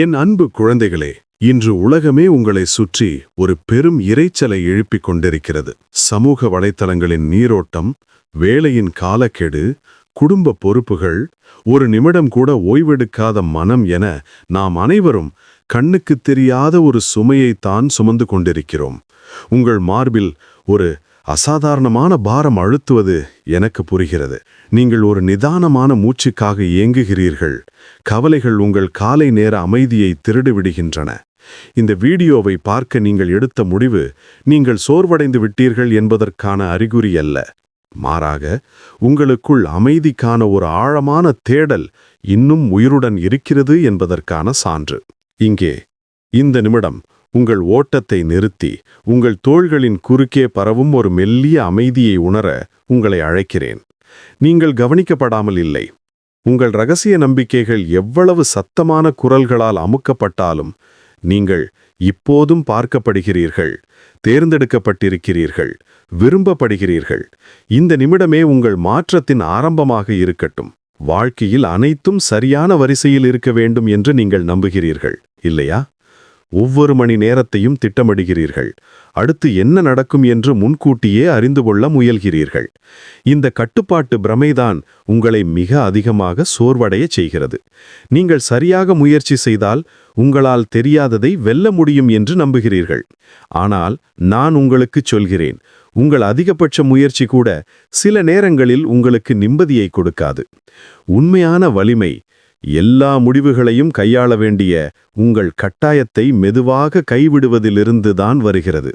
என் அன்பு குழந்தைகளே இன்று உலகமே உங்களை சுற்றி ஒரு பெரும் இரைச்சலை எழுப்பிக் கொண்டிருக்கிறது. சமூக வலைத்தளங்களின் நீரோட்டம் வேலையின் காலக்கெடு குடும்ப பொறுப்புகள் ஒரு நிமிடம் கூட ஓய்வெடுக்காத மனம் என நாம் அனைவரும் கண்ணுக்கு தெரியாத ஒரு சுமையைத்தான் சுமந்து கொண்டிருக்கிறோம். உங்கள் மார்பில் ஒரு அசாதாரணமான பாரம் அழுத்துவது எனக்கு புரிகிறது. நீங்கள் ஒரு நிதானமான மூச்சுக்காக ஏங்குகிறீர்கள் கவலைகள் உங்கள் காலை நேர அமைதியை திருடிவிடுகின்றன. இந்த வீடியோவை பார்க்க நீங்கள் எடுத்த முடிவு நீங்கள் சோர்வடைந்து விட்டீர்கள் என்பதற்கான அறிகுறி அல்ல. மாறாக உங்களுக்குள் அமைதிக்கான ஒரு ஆழமான தேடல் இன்னும் உயிருடன் இருக்கிறது என்பதற்கான சான்று. இங்கே இந்த நிமிடம் உங்கள் ஓட்டத்தை நிறுத்தி உங்கள் தோள்களின் குறுக்கே பரவும் ஒரு மெல்லிய அமைதியை உணர உங்களை அழைக்கிறேன். நீங்கள் கவனிக்கப்படாமல் இல்லை. உங்கள் ரகசிய நம்பிக்கைகள் எவ்வளவு சத்தமான குரல்களால் அமுக்கப்பட்டாலும் நீங்கள் இப்போதும் பார்க்கப்படுகிறீர்கள் தேர்ந்தெடுக்கப்பட்டிருக்கிறீர்கள் விரும்பப்படுகிறீர்கள். இந்த நிமிடமே உங்கள் மாற்றத்தின் ஆரம்பமாக இருக்கட்டும். வாழ்க்கையில் அனைத்தும் சரியான வரிசையில் இருக்க வேண்டும் என்று நீங்கள் நம்புகிறீர்கள் இல்லையா? ஒவ்வொரு மணி நேரத்தையும் திட்டமிடுகிறீர்கள். அடுத்து என்ன நடக்கும் என்று முன்கூட்டியே அறிந்து கொள்ள முயல்கிறீர்கள். இந்த கட்டுப்பாட்டு பிரமைதான் உங்களை மிக அதிகமாக சோர்வடைய செய்கிறது. நீங்கள் சரியாக முயற்சி செய்தால் உங்களால் தெரியாததை வெல்ல முடியும் என்று நம்புகிறீர்கள். ஆனால் நான் உங்களுக்கு சொல்கிறேன் உங்கள் அதிகபட்ச முயற்சி கூட சில நேரங்களில் உங்களுக்கு நிம்மதியை கொடுக்காது. உண்மையான வலிமை எல்லா முடிவுகளையும் கையாள வேண்டிய உங்கள் கட்டாயத்தை மெதுவாக கைவிடுவதிலிருந்து தான் வருகிறது.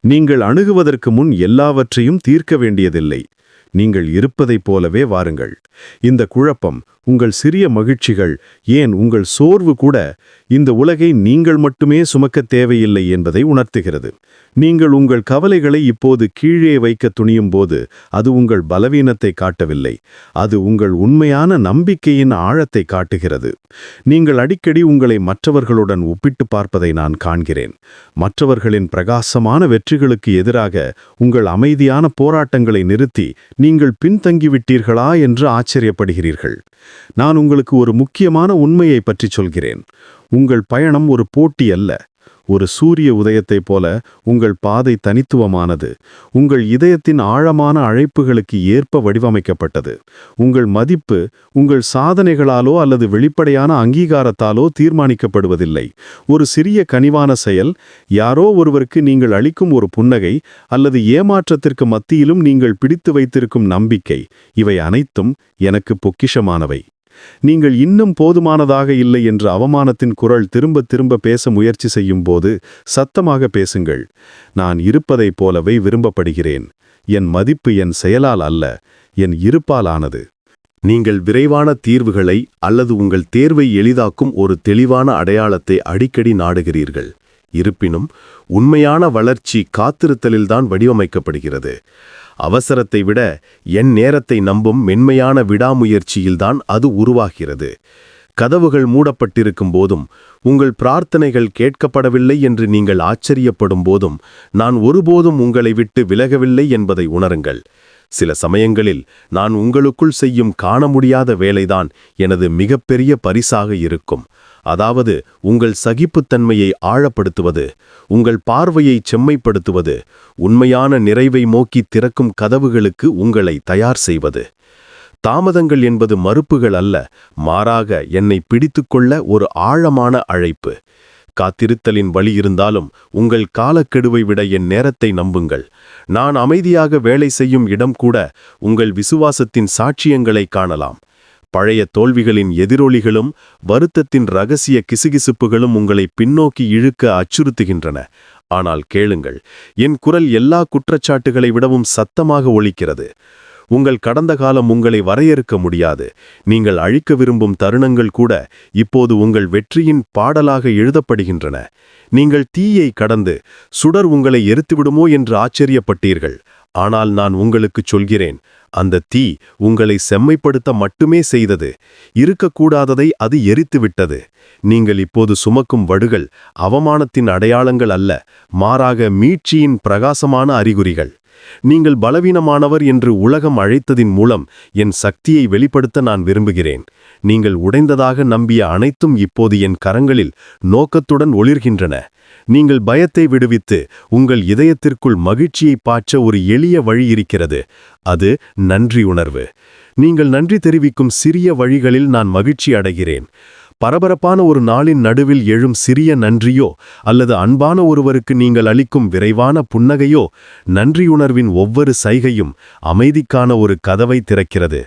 நீங்கள் அணுகுவதற்கு முன் எல்லாவற்றையும் தீர்க்க வேண்டியதில்லை. நீங்கள் இருப்பதைப் போலவே வாருங்கள். இந்த குழப்பம் உங்கள் சிறிய மகிழ்ச்சிகள் ஏன் உங்கள் சோர்வு கூட இந்த உலகை நீங்கள் மட்டுமே சுமக்க தேவையில்லை என்பதை உணர்த்துகிறது. நீங்கள் உங்கள் கவலைகளை இப்போது கீழே வைக்க துணியும் போது அது உங்கள் பலவீனத்தை காட்டவில்லை. அது உங்கள் உண்மையான நம்பிக்கையின் ஆழத்தை காட்டுகிறது. நீங்கள் அடிக்கடி உங்களை மற்றவர்களுடன் ஒப்பிட்டு பார்ப்பதை நான் காண்கிறேன். மற்றவர்களின் பிரகாசமான வெற்றிகளுக்கு எதிராக உங்கள் அமைதியான போராட்டங்களை நிறுத்தி நீங்கள் பின்தங்கிவிட்டீர்களா என்று ஆச்சரியப்படுகிறீர்கள். நான் உங்களுக்கு ஒரு முக்கியமான உண்மையை பற்றி சொல்கிறேன். உங்கள் பயணம் ஒரு போட்டி அல்ல. ஒரு சூரிய உதயத்தைப் போல உங்கள் பாதை தனித்துவமானது. உங்கள் இதயத்தின் ஆழமான அழைப்புகளுக்கு ஏற்ப வடிவமைக்கப்பட்டது. உங்கள் மதிப்பு உங்கள் சாதனைகளாலோ அல்லது வெளிப்படையான அங்கீகாரத்தாலோ தீர்மானிக்கப்படுவதில்லை. ஒரு சிறிய கனிவான செயல் யாரோ ஒருவருக்கு நீங்கள் அளிக்கும் ஒரு புன்னகை அல்லது ஏமாற்றத்திற்கு மத்தியிலும் நீங்கள் பிடித்து வைத்திருக்கும் நம்பிக்கை. இவை அனைத்தும் எனக்கு பொக்கிஷமானவை. நீங்கள் இன்னும் போதுமானதாக இல்லை என்ற அவமானத்தின் குரல் திரும்ப திரும்ப பேச முயற்சி செய்யும் போது சத்தமாக பேசுங்கள். நான் இருப்பதைப் போலவே விரும்பப்படுகிறேன். என் மதிப்பு என் செயலால் அல்ல என் இருப்பால் ஆனது நீங்கள் விரைவான தீர்வுகளை அல்லது உங்கள் தேர்வை எளிதாக்கும் ஒரு தெளிவான அடையாளத்தை அடிக்கடி நாடுகிறீர்கள். இருப்பினும் உண்மையான வளர்ச்சி காத்திருத்தலில்தான் வடிவமைக்கப்படுகிறது. அவசரத்தை விட என் நேரத்தை நம்பும் மென்மையான விடாமுயற்சியில்தான் அது உருவாகிறது. கதவுகள் மூடப்பட்டிருக்கும் போதும் உங்கள் பிரார்த்தனைகள் கேட்கப்படவில்லை என்று நீங்கள் ஆச்சரியப்படும் போதும் நான் ஒருபோதும் உங்களை விட்டு விலகவில்லை என்பதை உணருங்கள். சில சமயங்களில் நான் உங்களுக்குள் செய்யும் காண முடியாத வேலைதான் எனது மிகப்பெரிய பரிசாக இருக்கும். அதாவது உங்கள் சகிப்புத்தன்மையை ஆழப்படுத்துவது உங்கள் பார்வையை செம்மைப்படுத்துவது உண்மையான நிறைவை நோக்கி திறக்கும் கதவுகளுக்கு உங்களை தயார் செய்வது. தாமதங்கள் என்பது மறுப்புகள் அல்ல மாறாக என்னை பிடித்துக்கொள்ள ஒரு ஆழமான அழைப்பு. காத்திருத்தலின் வழி இருந்தாலும் உங்கள் காலக்கெடுவை விட என் நேரத்தை நம்புங்கள். நான் அமைதியாக வேலை செய்யும் இடம் கூட உங்கள் விசுவாசத்தின் சாட்சியங்களை காணலாம். பழைய தோல்விகளின் எதிரொலிகளும் வருத்தத்தின் ரகசிய கிசுகிசுப்புகளும் உங்களை பின்னோக்கி இழுக்க அச்சுறுத்துகின்றன. ஆனால் கேளுங்கள் என் குரல் எல்லா குற்றச்சாட்டுகளை விடவும் சத்தமாக ஒழிக்கிறது உங்கள் கடந்த காலம் உங்களை வரையறுக்க முடியாது. நீங்கள் அழிக்க விரும்பும் தருணங்கள் கூட இப்போது உங்கள் வெற்றியின் பாடலாக எழுதப்படுகின்றன. நீங்கள் தீயை கடந்து சுடர் உங்களை எரித்துவிடுமோ என்று ஆச்சரியப்பட்டீர்கள். ஆனால் நான் உங்களுக்குச் சொல்கிறேன் அந்த தீ உங்களை செம்மைப்படுத்த மட்டுமே செய்தது. இருக்கக்கூடாததை அது எரித்துவிட்டது. நீங்கள் இப்போது சுமக்கும் வடுகள் அவமானத்தின் அடையாளங்கள் அல்ல மாறாக மீட்சியின் பிரகாசமான அறிகுறிகள். நீங்கள் பலவீனமானவர் என்று உலகம் அழைத்ததின் மூலம் என் சக்தியை வெளிப்படுத்த நான் விரும்புகிறேன். நீங்கள் உடைந்ததாக நம்பிய அனைத்தும் இப்போது என் கரங்களில் நோக்கத்துடன் ஒளிர்கின்றன. நீங்கள் பயத்தை விடுவித்து உங்கள் இதயத்திற்குள் மகிழ்ச்சியை பாய்ச்ச ஒரு எளிய வழி இருக்கிறது. அது நன்றி உணர்வு நீங்கள் நன்றி தெரிவிக்கும் சிறிய வழிகளில் நான் மகிழ்ச்சி அடைகிறேன். பரபரப்பான ஒரு நாளின் நடுவில் எழும் சிறிய நன்றியோ அல்லது அன்பான ஒருவருக்கு நீங்கள் அளிக்கும் விரைவான புன்னகையோ நன்றியுணர்வின் ஒவ்வொரு சைகையும் அமைதிக்கான ஒரு கதவை திறக்கிறது.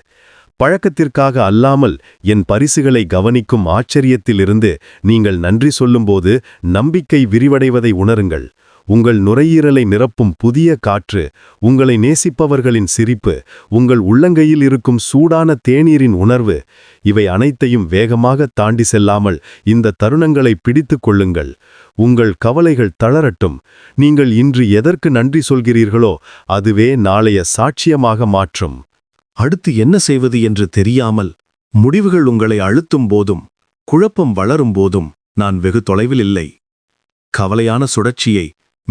பழக்கத்திற்காக அல்லாமல் என் பரிசுகளை கவனிக்கும் ஆச்சரியத்திலிருந்து நீங்கள் நன்றி சொல்லும்போது நம்பிக்கை விரிவடைவதை உணருங்கள். உங்கள் நுரையீரலை நிரப்பும் புதிய காற்று உங்களை நேசிப்பவர்களின் சிரிப்பு உங்கள் உள்ளங்கையில் இருக்கும் சூடான தேநீரின் உணர்வு இவை அனைத்தையும் வேகமாக தாண்டி செல்லாமல் இந்த தருணங்களை பிடித்துக் கொள்ளுங்கள். உங்கள் கவலைகள் தளரட்டும். நீங்கள் இன்று எதற்கு நன்றி சொல்கிறீர்களோ அதுவே நாளைய சாட்சியமாக மாற்றும். அடுத்து என்ன செய்வது என்று தெரியாமல் முடிவுகள் உங்களை அழுத்தும் போதும் குழப்பம் வளரும் போதும் நான் வெகு தொலைவில் இல்லை. கவலையான சுழற்சியை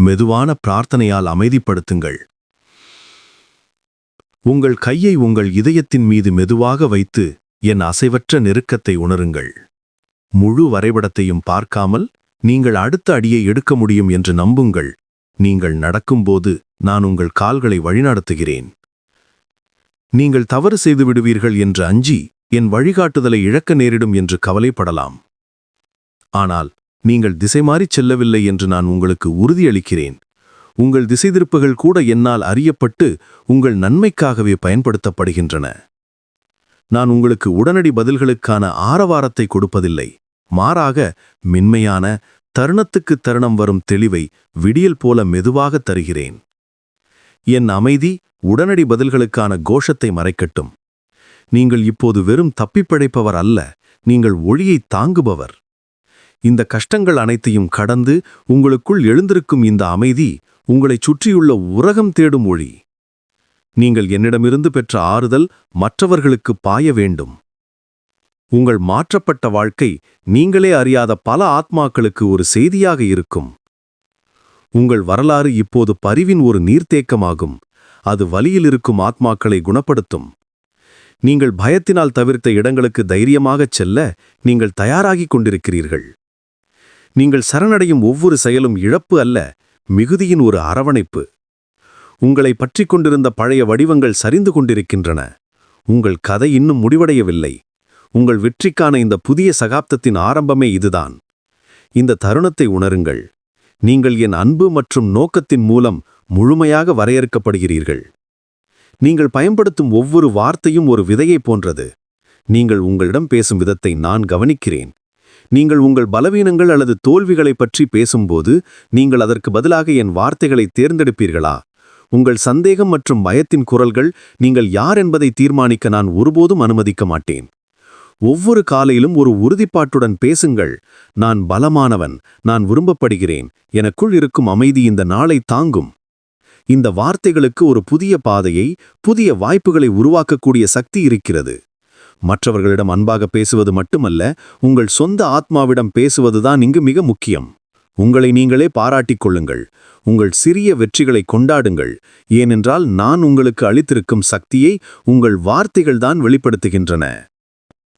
மெதுவான பிரார்த்தனையால் அமைதிப்படுத்துங்கள். உங்கள் கையை உங்கள் இதயத்தின் மீது மெதுவாக வைத்து என் அசைவற்ற நெருக்கத்தை உணருங்கள். முழு வரைபடத்தையும் பார்க்காமல் நீங்கள் அடுத்த அடியை எடுக்க முடியும் என்று நம்புங்கள். நீங்கள் நடக்கும்போது நான் உங்கள் கால்களை வழிநடத்துகிறேன். நீங்கள் தவறு செய்து விடுவீர்கள் என்று அஞ்சி என் வழிகாட்டுதலை இழக்க நேரிடும் என்று கவலைப்படலாம். ஆனால் நீங்கள் திசை மாறிச் செல்லவில்லை என்று நான் உங்களுக்கு உறுதியளிக்கிறேன். உங்கள் திசைதிருப்புகள் கூட என்னால் அறியப்பட்டு உங்கள் நன்மைக்காகவே பயன்படுத்தப்படுகின்றன. நான் உங்களுக்கு உடனடி பதில்களுக்கான ஆரவாரத்தை கொடுப்பதில்லை. மாறாக மென்மையான தருணத்துக்கு தருணம் வரும் தெளிவை விடியல் போல மெதுவாக தருகிறேன். என் அமைதி உடனடி பதில்களுக்கான கோஷத்தை மறைக்கட்டும். நீங்கள் இப்போது வெறும் தப்பிப்பிழைப்பவர் அல்ல நீங்கள் ஒளியை தாங்குபவர். இந்த கஷ்டங்கள் அனைத்தையும் கடந்து உங்களுக்குள் எழுந்திருக்கும் இந்த அமைதி உங்களைச் சுற்றியுள்ள உலகம் தேடும் ஒளி. நீங்கள் என்னிடமிருந்து பெற்ற ஆறுதல் மற்றவர்களுக்கு பாய வேண்டும். உங்கள் மாற்றப்பட்ட வாழ்க்கை நீங்களே அறியாத பல ஆத்மாக்களுக்கு ஒரு செய்தியாக இருக்கும். உங்கள் வரலாறு இப்போது பரிவின் ஒரு நீர்த்தேக்கமாகும். அது வலியில் இருக்கும் ஆத்மாக்களை குணப்படுத்தும். நீங்கள் பயத்தினால் தவிர்த்த இடங்களுக்கு தைரியமாகச் செல்ல நீங்கள் தயாராகிக் கொண்டிருக்கிறீர்கள். நீங்கள் சரணடையும் ஒவ்வொரு செயலும் இழப்பு அல்ல மிகுதியின் ஒரு அரவணைப்பு. உங்களை பற்றிக் கொண்டிருந்த பழைய வடிவங்கள் சரிந்து கொண்டிருக்கின்றன. உங்கள் கதை இன்னும் முடிவடையவில்லை. உங்கள் வெற்றிக்கான இந்த புதிய சகாப்தத்தின் ஆரம்பமே இதுதான். இந்த தருணத்தை உணருங்கள். நீங்கள் என் அன்பு மற்றும் நோக்கத்தின் மூலம் முழுமையாக வரையறுக்கப்படுகிறீர்கள். நீங்கள் பயன்படுத்தும் ஒவ்வொரு வார்த்தையும் ஒரு விதையைப் போன்றது. நீங்கள் உங்களிடம் பேசும் விதத்தை நான் கவனிக்கிறேன். நீங்கள் உங்கள் பலவீனங்கள் அல்லது தோல்விகளைப் பற்றி பேசும்போது நீங்கள் அதற்கு பதிலாக என் வார்த்தைகளை தேர்ந்தெடுப்பீர்களா? உங்கள் சந்தேகம் மற்றும் பயத்தின் குரல்கள் நீங்கள் யார் என்பதை தீர்மானிக்க நான் ஒருபோதும் அனுமதிக்க மாட்டேன். ஒவ்வொரு காலையிலும் ஒரு உறுதிப்பாட்டுடன் பேசுங்கள். நான் பலமானவன் நான் விரும்பப்படுகிறேன். எனக்குள் இருக்கும் அமைதி இந்த நாளை தாங்கும். இந்த வார்த்தைகளுக்கு ஒரு புதிய பாதையை புதிய வாய்ப்புகளை உருவாக்கக்கூடிய சக்தி இருக்கிறது. மற்றவர்களிடம் அன்பாக பேசுவது மட்டுமல்ல உங்கள் சொந்த ஆத்மாவிடம் பேசுவதுதான் இங்கு மிக முக்கியம். உங்களை நீங்களே பாராட்டிக் கொள்ளுங்கள். உங்கள் சிறிய வெற்றிகளை கொண்டாடுங்கள். ஏனென்றால் நான் உங்களுக்கு அளித்திருக்கும் சக்தியை உங்கள் வார்த்தைகள்தான் வெளிப்படுத்துகின்றன.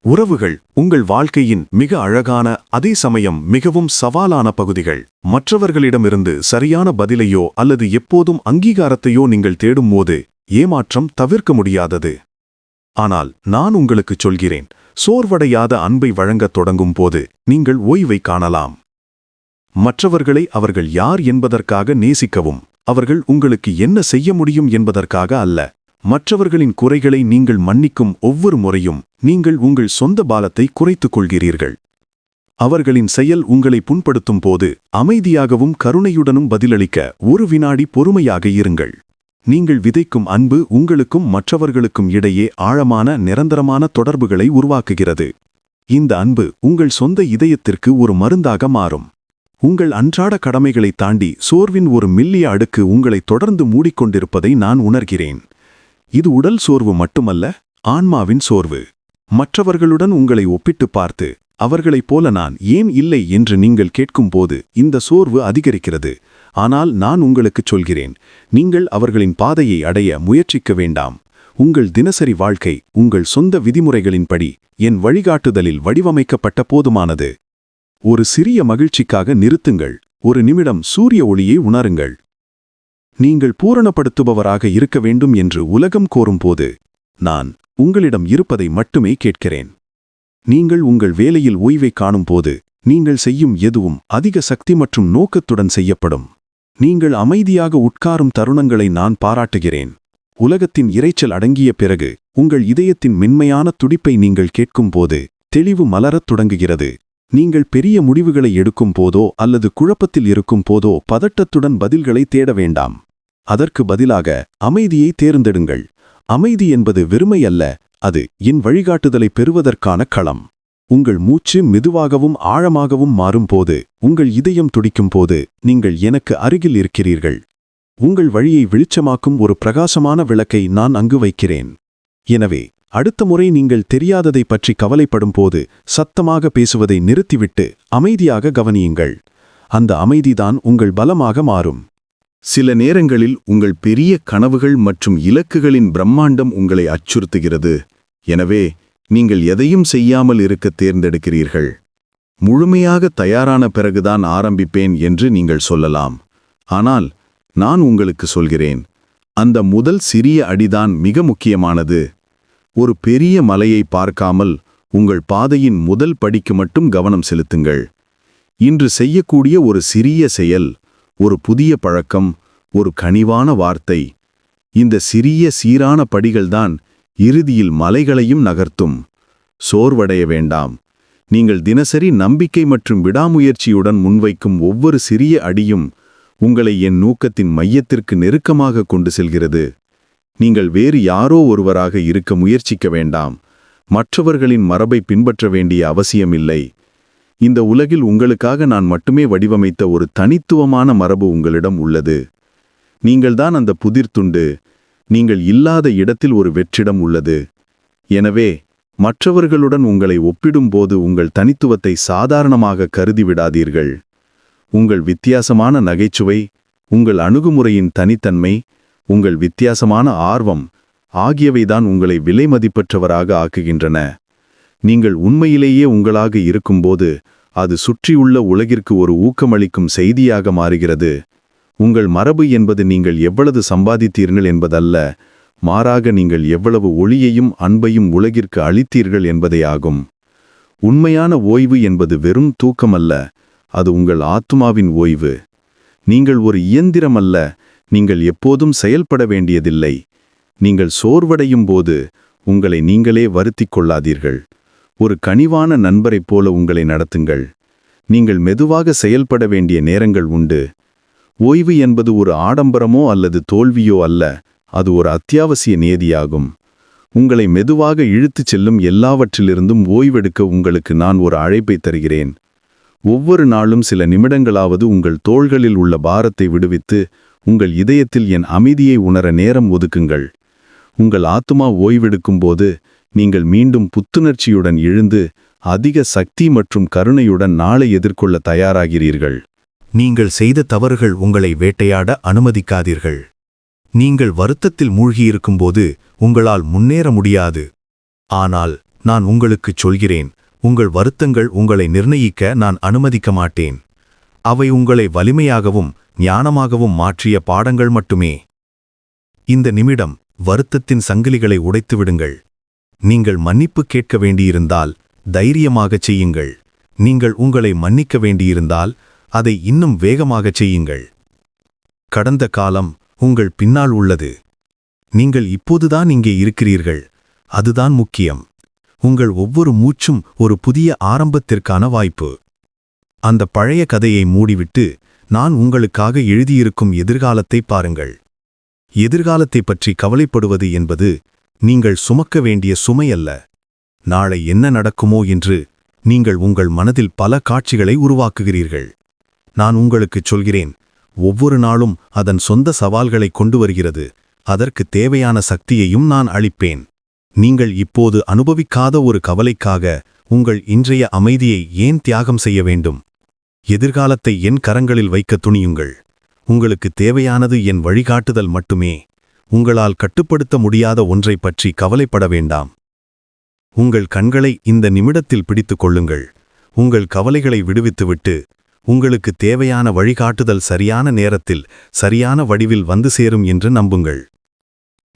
உறவுகள் உங்கள் வாழ்க்கையின் மிக அழகான அதே சமயம் மிகவும் சவாலான பகுதிகள். மற்றவர்களிடமிருந்து சரியான பதிலையோ அல்லது எப்போதும் அங்கீகாரத்தையோ நீங்கள் தேடும்போது ஏமாற்றம் தவிர்க்க முடியாதது. ஆனால் நான் உங்களுக்குச் சொல்கிறேன் சோர்வடையாத அன்பை வழங்கத் தொடங்கும் போது நீங்கள் ஓய்வை காணலாம். மற்றவர்களை அவர்கள் யார் என்பதற்காக நேசிக்கவும் அவர்கள் உங்களுக்கு என்ன செய்ய முடியும் என்பதற்காக அல்ல. மற்றவர்களின் குறைகளை நீங்கள் மன்னிக்கும் ஒவ்வொரு முறையும் நீங்கள் உங்கள் சொந்த பாலத்தை குறைத்துக் கொள்கிறீர்கள். அவர்களின் செயல் உங்களை புண்படுத்தும் போது அமைதியாகவும் கருணையுடனும் பதிலளிக்க ஒரு வினாடி பொறுமையாக இருங்கள். நீங்கள் விதைக்கும் அன்பு உங்களுக்கும் மற்றவர்களுக்கும் இடையே ஆழமான நிரந்தரமான தொடர்புகளை உருவாக்குகிறது. இந்த அன்பு உங்கள் சொந்த இதயத்திற்கு ஒரு மருந்தாக மாறும். உங்கள் அன்றாட கடமைகளை தாண்டி சோர்வின் ஒரு மில்லிய அடுக்கு உங்களை தொடர்ந்து மூடிக்கொண்டிருப்பதை நான் உணர்கிறேன். இது உடல் சோர்வு மட்டுமல்ல ஆன்மாவின் சோர்வு. மற்றவர்களுடன் உங்களை ஒப்பிட்டு பார்த்து அவர்களைப் போல நான் ஏன் இல்லை என்று நீங்கள் கேட்கும்போது இந்த சோர்வு அதிகரிக்கிறது. ஆனால் நான் உங்களுக்குச் சொல்கிறேன் நீங்கள் அவர்களின் பாதையை அடைய முயற்சிக்க வேண்டாம். உங்கள் தினசரி வாழ்க்கை உங்கள் சொந்த விதிமுறைகளின்படி என் வழிகாட்டுதலில் வடிவமைக்கப்பட்ட போதுமானது. ஒரு சிறிய மகிழ்ச்சிக்காக நிறுத்துங்கள் ஒரு நிமிடம் சூரிய ஒளியை உணருங்கள். நீங்கள் பூரணப்படுத்துபவராக இருக்க வேண்டும் என்று உலகம் கோரும்போது நான் உங்களிடம் இருப்பதை மட்டுமே கேட்கிறேன். நீங்கள் உங்கள் வேலையில் ஓய்வை காணும்போது நீங்கள் செய்யும் எதுவும் அதிக சக்தி மற்றும் நோக்கத்துடன் செய்யப்படும். நீங்கள் அமைதியாக உட்காரும் தருணங்களை நான் பாராட்டுகிறேன். உலகத்தின் இரைச்சல் அடங்கிய பிறகு உங்கள் இதயத்தின் மென்மையான துடிப்பை நீங்கள் கேட்கும்போது தெளிவு மலரத் தொடங்குகிறது. நீங்கள் பெரிய முடிவுகளை எடுக்கும் போதோ அல்லது குழப்பத்தில் இருக்கும் போதோ பதட்டத்துடன் பதில்களை தேட வேண்டாம். அதற்கு பதிலாக அமைதியை தேர்ந்தெடுங்கள். அமைதி என்பது வெறுமை அல்ல அது என் வழிகாட்டுதலை பெறுவதற்கான களம். உங்கள் மூச்சு மெதுவாகவும் ஆழமாகவும் மாறும்போது உங்கள் இதயம் துடிக்கும் போது நீங்கள் எனக்கு அருகில் இருக்கிறீர்கள். உங்கள் வழியை வெளிச்சமாக்கும் ஒரு பிரகாசமான விளக்கை நான் அங்கு வைக்கிறேன். எனவே அடுத்த முறை நீங்கள் தெரியாததை பற்றி கவலைப்படும் போது சத்தமாக பேசுவதை நிறுத்திவிட்டு அமைதியாக கவனியுங்கள். அந்த அமைதிதான் உங்கள் பலமாக மாறும். சில நேரங்களில் உங்கள் பெரிய கனவுகள் மற்றும் இலக்குகளின் பிரம்மாண்டம் உங்களை அச்சுறுத்துகிறது. எனவே நீங்கள் எதையும் செய்யாமல் இருக்க தேர்ந்தெடுக்கிறீர்கள். முழுமையாக தயாரான பிறகுதான் ஆரம்பிப்பேன் என்று நீங்கள் சொல்லலாம். ஆனால் நான் உங்களுக்கு சொல்கிறேன் அந்த முதல் சிறிய அடிதான் மிக முக்கியமானது. ஒரு பெரிய மலையை பார்க்காமல் உங்கள் பாதையின் முதல் படிக்கு மட்டும் கவனம் செலுத்துங்கள். இன்று செய்யக்கூடிய ஒரு சிறிய செயல் ஒரு புதிய பழக்கம் ஒரு கனிவான வார்த்தை. இந்த சிறிய சீரான படிகள்தான் இறுதியில் மலைகளையும் நகர்த்தும். சோர்வடைய வேண்டாம். நீங்கள் தினசரி நம்பிக்கை மற்றும் விடாமுயற்சியுடன் முன்வைக்கும் ஒவ்வொரு சிறிய அடியும் உங்களை என் நூக்கத்தின் மையத்திற்கு நெருக்கமாக கொண்டு செல்கிறது. நீங்கள் வேறு யாரோ ஒருவராக இருக்க முயற்சிக்க வேண்டாம். மற்றவர்களின் மரபை பின்பற்ற வேண்டிய அவசியமில்லை. இந்த உலகில் உங்களுக்காக நான் மட்டுமே வடிவமைத்த ஒரு தனித்துவமான மரபு உங்களிடம் உள்ளது. நீங்கள்தான் அந்த புதிர்த்துண்டு நீங்கள் இல்லாத இடத்தில் ஒரு வெற்றிடம் உள்ளது. எனவே மற்றவர்களுடன் உங்களை ஒப்பிடும்போது உங்கள் தனித்துவத்தை சாதாரணமாக கருதி விடாதீர்கள் உங்கள் வித்தியாசமான நகைச்சுவை உங்கள் அணுகுமுறையின் தனித்தன்மை உங்கள் வித்தியாசமான ஆர்வம் ஆகியவைதான் உங்களை விலைமதிப்பற்றவராக ஆக்குகின்றன. நீங்கள் உண்மையிலேயே உங்களாக இருக்கும்போது அது சுற்றியுள்ள உலகிற்கு ஒரு ஊக்கமளிக்கும் செய்தியாக மாறுகிறது. உங்கள் மரபு என்பது நீங்கள் எவ்வளவு சம்பாதித்தீர்கள் என்பதல்ல மாறாக நீங்கள் எவ்வளவு ஒளியையும் அன்பையும் உலகிற்கு அளித்தீர்கள் என்பதே ஆகும். உண்மையான ஓய்வு என்பது வெறும் தூக்கமல்ல அது உங்கள் ஆத்மாவின் ஓய்வு. நீங்கள் ஒரு இயந்திரம் அல்ல நீங்கள் எப்போதும் செயல்பட வேண்டியதில்லை. நீங்கள் சோர்வடையும் போது உங்களை நீங்களே வருத்திக் கொள்ளாதீர்கள். ஒரு கனிவான நண்பரைப் போல உங்களை நடத்துங்கள். நீங்கள் மெதுவாக செயல்பட வேண்டிய நேரங்கள் உண்டு. ஓய்வு என்பது ஒரு ஆடம்பரமோ அல்லது தோல்வியோ அல்ல அது ஒரு அத்தியாவசிய நியதியாகும். உங்களை மெதுவாக இழுத்துச் செல்லும் எல்லாவற்றிலிருந்தும் ஓய்வெடுக்க உங்களுக்கு நான் ஒரு அழைப்பை தருகிறேன். ஒவ்வொரு நாளும் சில நிமிடங்களாவது உங்கள் தோள்களில் உள்ள பாரத்தை விடுவித்து உங்கள் இதயத்தில் என் அமைதியை உணர நேரம் ஒதுக்குங்கள். உங்கள் ஆத்துமா ஓய்வெடுக்கும்போது நீங்கள் மீண்டும் புத்துணர்ச்சியுடன் எழுந்து அதிக சக்தி மற்றும் கருணையுடன் நாளை எதிர்கொள்ள தயாராகிறீர்கள். நீங்கள் செய்த தவறுகள் உங்களை வேட்டையாட அனுமதிக்காதீர்கள். நீங்கள் வருத்தத்தில் மூழ்கியிருக்கும்போது உங்களால் முன்னேற முடியாது. ஆனால் நான் உங்களுக்குச் சொல்கிறேன் உங்கள் வருத்தங்கள் உங்களை நிர்ணயிக்க நான் அனுமதிக்க மாட்டேன். அவை உங்களை வலிமையாகவும் ஞானமாகவும் மாற்றிய பாடங்கள் மட்டுமே. இந்த நிமிடம் வருத்தத்தின் சங்கிலிகளை உடைத்துவிடுங்கள். நீங்கள் மன்னிப்பு கேட்க வேண்டியிருந்தால் தைரியமாகச் செய்யுங்கள். நீங்கள் உங்களை மன்னிக்க வேண்டியிருந்தால் அதை இன்னும் வேகமாகச் செய்யுங்கள். கடந்த காலம் உங்கள் பின்னால் உள்ளது. நீங்கள் இப்போதுதான் இங்கே இருக்கிறீர்கள். அதுதான் முக்கியம். உங்கள் ஒவ்வொரு மூச்சும் ஒரு புதிய ஆரம்பத்திற்கான வாய்ப்பு. அந்த பழைய கதையை மூடிவிட்டு நான் உங்களுக்காக எழுதியிருக்கும் எதிர்காலத்தை பாருங்கள். எதிர்காலத்தைப் பற்றி கவலைப்படுவது என்பது நீங்கள் சுமக்க வேண்டிய சுமையல்ல நாளை என்ன நடக்குமோ என்று நீங்கள் உங்கள் மனதில் பல காட்சிகளை உருவாக்குகிறீர்கள். நான் உங்களுக்குச் சொல்கிறேன் ஒவ்வொரு நாளும் அதன் சொந்த சவால்களை கொண்டு வருகிறது அதற்கு தேவையான சக்தியையும் நான் அளிப்பேன். நீங்கள் இப்போது அனுபவிக்காத ஒரு கவலைக்காக உங்கள் இன்றைய அமைதியை ஏன் தியாகம் செய்ய வேண்டும்? எதிர்காலத்தை என் கரங்களில் வைக்க துணியுங்கள். உங்களுக்கு தேவையானது என் வழிகாட்டுதல் மட்டுமே. உங்களால் கட்டுப்படுத்த முடியாத ஒன்றைப் பற்றி கவலைப்பட வேண்டாம். உங்கள் கண்களை இந்த நிமிடத்தில் பிடித்து கொள்ளுங்கள். உங்கள் கவலைகளை விடுவித்துவிட்டு உங்களுக்கு தேவையான வழிகாட்டுதல் சரியான நேரத்தில் சரியான வடிவில் வந்து சேரும் என்று நம்புங்கள்.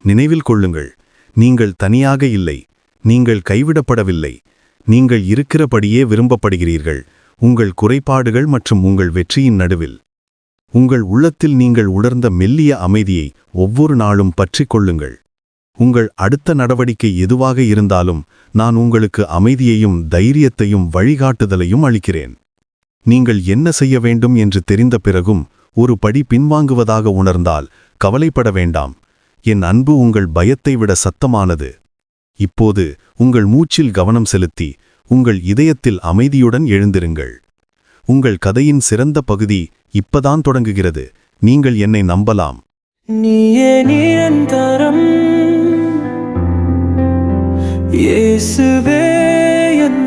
நினைவில் கொள்ளுங்கள். நீங்கள் தனியாக இல்லை. நீங்கள் கைவிடப்படவில்லை. நீங்கள் இருக்கிறபடியே விரும்பப்படுகிறீர்கள். உங்கள் குறைபாடுகள் மற்றும் உங்கள் வெற்றியின் நடுவில். உங்கள் உள்ளத்தில் நீங்கள் உணர்ந்த மெல்லிய அமைதியை ஒவ்வொரு நாளும் பற்றிக் கொள்ளுங்கள். உங்கள் அடுத்த நடவடிக்கை எதுவாக இருந்தாலும் நான் உங்களுக்கு அமைதியையும் தைரியத்தையும் வழிகாட்டுதலையும் அளிக்கிறேன். நீங்கள் என்ன செய்ய வேண்டும் என்று தெரிந்த பிறகும் ஒரு படி பின்வாங்குவதாக உணர்ந்தால் கவலைப்பட வேண்டாம். என் அன்பு உங்கள் பயத்தை விட சத்தமானது. இப்போது உங்கள் மூச்சில் கவனம் செலுத்தி உங்கள் இதயத்தில் அமைதியுடன் எழுந்திருங்கள். உங்கள் கதையின் சிறந்த பகுதி இப்பதான் தொடங்குகிறது. நீங்கள் என்னை நம்பலாம். நீயே நிரந்தரம். இயேசுவே என்